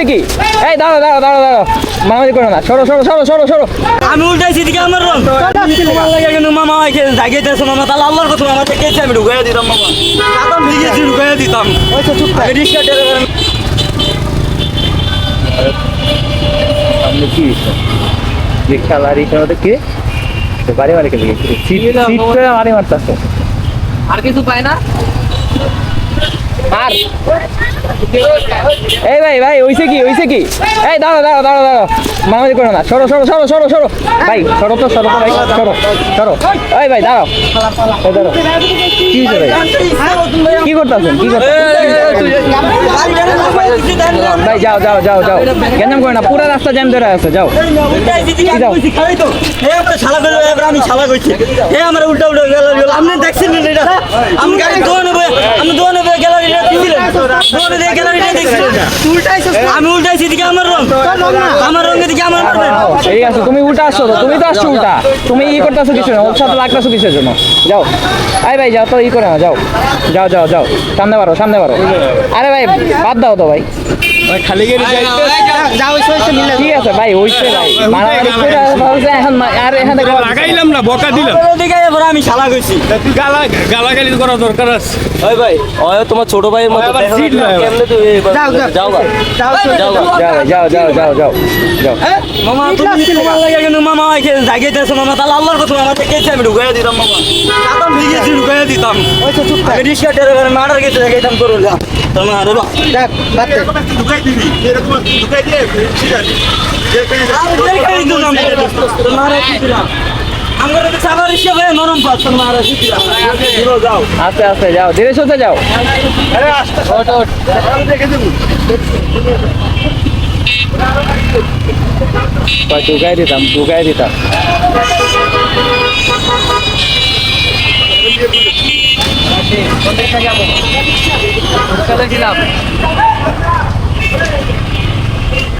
হয়েছে কি? এই দাঁড়ো দাঁড়ো দাঁড়ো দাঁড়ো। মারামারি করো না। সরো সরো সরো সরো সরো। আমি উল্টাইছি দিকে আমার রং। তোমার লাগে কিন্তু মামা আমাকে জাগিয়েছে মামা। তাহলে আল্লাহর কথা মামা দেখেছি আমি ঢুকাইয়া দিতাম মামা। কাতাম ভিগেছি ঢুকাইয়া দিতাম। আগে রিক্সা ড্রাইভার আপনি কি রিক্সা রিক্সার মধ্যে কি? তো বাড়ি বাড়ি খেলে গেছি সিট সিট করে মারি মারতেছে। আর কিছু পায় না? আর? এই ভাই ভাই, হইছে কি হইছে কি? এই দাঁড়ো দাঁড়ো দাঁড়ো দাঁড়ো মারামারি করো না। সরো সরো সরো সরো সরো। ভাই, সরো তো, সরো ভাই, সরো সরো। এই ভাই কি হয়েছে ভাই? কি করতেছেন? কি করতেছেন? ভাই, যাও যাও যাও যাও। কেন করে না, পুরো রাস্তা জ্যাম ধরে আছে, যাও। যাও। আমি উল্টা উল্টা আপনি দেখছেন আমি গাড়ি দোকানে বই আমি উল্টাইছি দিকে আমার রং আমার রঙের দিকে আমার মারবেন ঠিক আছে তুমি উল্টা আসছো তো তুমি তো আসছো উল্টা। তুমি ই করতেছো কিছু না ওর সাথে লাগতেছো কিসের জন্য? যাও। আই ভাই যাও তো ই করে না যাও। যাও যাও যাও। সামনে বারো সামনে বারো আরে ভাই বাদ দাও তো ভাই। খালি ঠিক আছে ভাই হইছে ভাই। মারামারি করে এখন আর এখানে লাগাইলাম না বকা দিলাম। আপনার এবার আমি শালা কইছি। গালা গালাগালি করা দরকার আছে। ওই ভাই ওই তোমার ছোট ভাইয়ের মতো। কেমনে তুমি যাও যাও। যাও যাও ভাই, যাও। যাও যাও যাও যাও। মামা তুমি তোমার লাগে কিন্তু মামা আমাকে জাগিয়েছে মামা তাহলে আল্লাহর কথা মামা দেখেছি আমি ঢুকাইয়া দিতাম মামা? ঢুকাইয়া দিতাম। মার্ডার গেছে দেখাইতাম করো যা। তোমার আরে আস্তে আস্তে যাও। ধীরে সুস্থে যাও। ভাই ঢুকাই দিতাম ঢুকাই দিতাম। ছিলাম